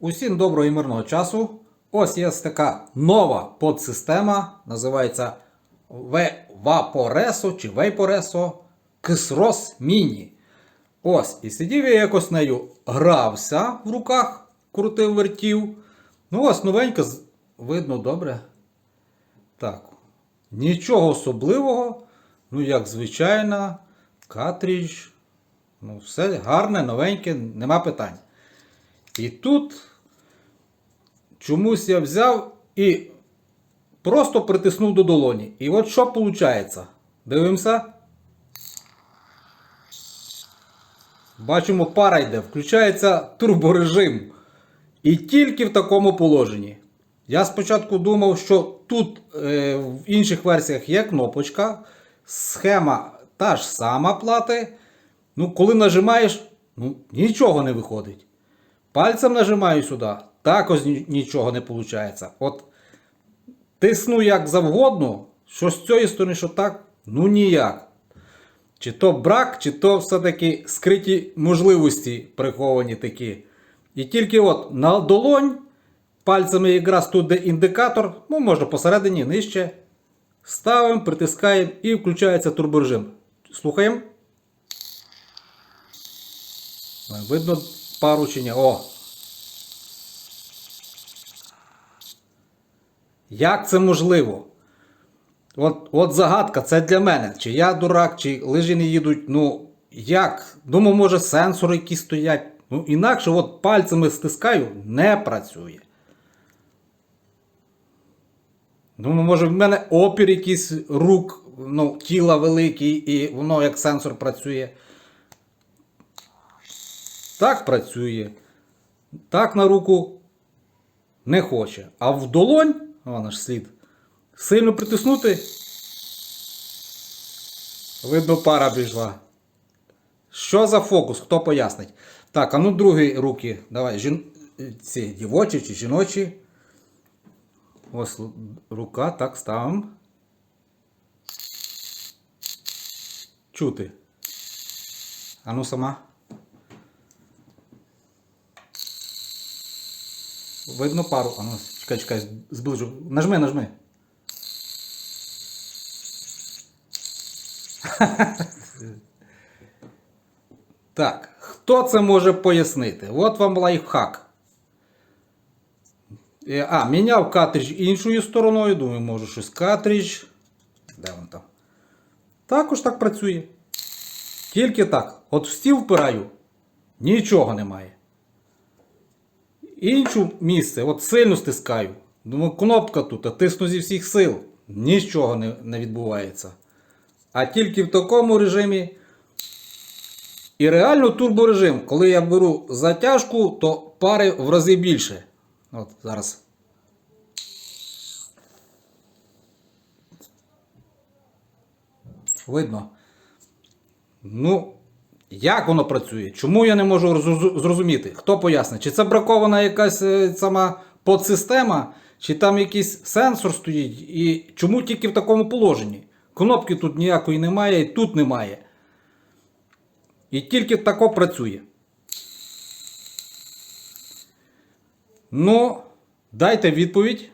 Усім доброго і мирного часу. Ось є така нова подсистема, називається В- Vaporeso чи Vaporeso Kysros Mini. Ось, і сидів я якось нею грався в руках, крутив вертів. Ну ось новенька, видно добре. Так. Нічого особливого. Ну, як звичайна, картридж. Ну, все гарне, новеньке, нема питань. І тут чомусь я взяв і просто притиснув до долоні. І от що виходить? Дивимося. Бачимо, пара йде, включається турборежим. І тільки в такому положенні. Я спочатку думав, що тут е, в інших версіях є кнопочка, схема та ж сама плати. Ну, коли нажимаєш, ну, нічого не виходить. Пальцем нажимаю сюди, також нічого не виходить. От тисну як завгодно, що з цієї сторони, що так, ну ніяк. Чи то брак, чи то все-таки скриті можливості приховані такі. І тільки от на долонь пальцями якраз тут де індикатор, ну можна посередині нижче. Ставимо, притискаємо і включається турборежим. Слухаємо. Видно пару чи. О. Як це можливо? От, от загадка, це для мене. Чи я дурак, чи лижі не їдуть. Ну, як? Думаю, може сенсори якісь стоять. Ну, інакше от пальцями стискаю, не працює. Думаю, може в мене опір якийсь рук, ну, тіла великий, і воно як сенсор працює. Так працює. Так на руку не хоче. А в долонь, вона ж слід, сильно притиснути. Видно, пара пішла. Що за фокус? Хто пояснить? Так, а ну другі руки. Давай, жін... ці дівочі чи жіночі. Ось рука, так, ставимо. Чути. А ну сама. Видно пару. А ну, чекай, чекай, зближу. Нажми, нажми. Так, хто це може пояснити? От вам лайфхак. Е, А, міняв картридж іншою стороною. Думаю, може щось картридж. Де він там? Також так працює. Тільки так. От в стіл впираю, нічого немає. Іншу місце, от сильно стискаю. Думаю, кнопка тут, а тисну зі всіх сил. Нічого не, не відбувається. А тільки в такому режимі. І реально турборежим, коли я беру затяжку, то пари в рази більше. От зараз. Видно. Ну, як воно працює? Чому я не можу зрозуміти? Хто пояснить? Чи це бракована якась е, сама подсистема, чи там якийсь сенсор стоїть, і чому тільки в такому положенні? Кнопки тут ніякої немає, і тут немає. І тільки тако працює. Ну, дайте відповідь.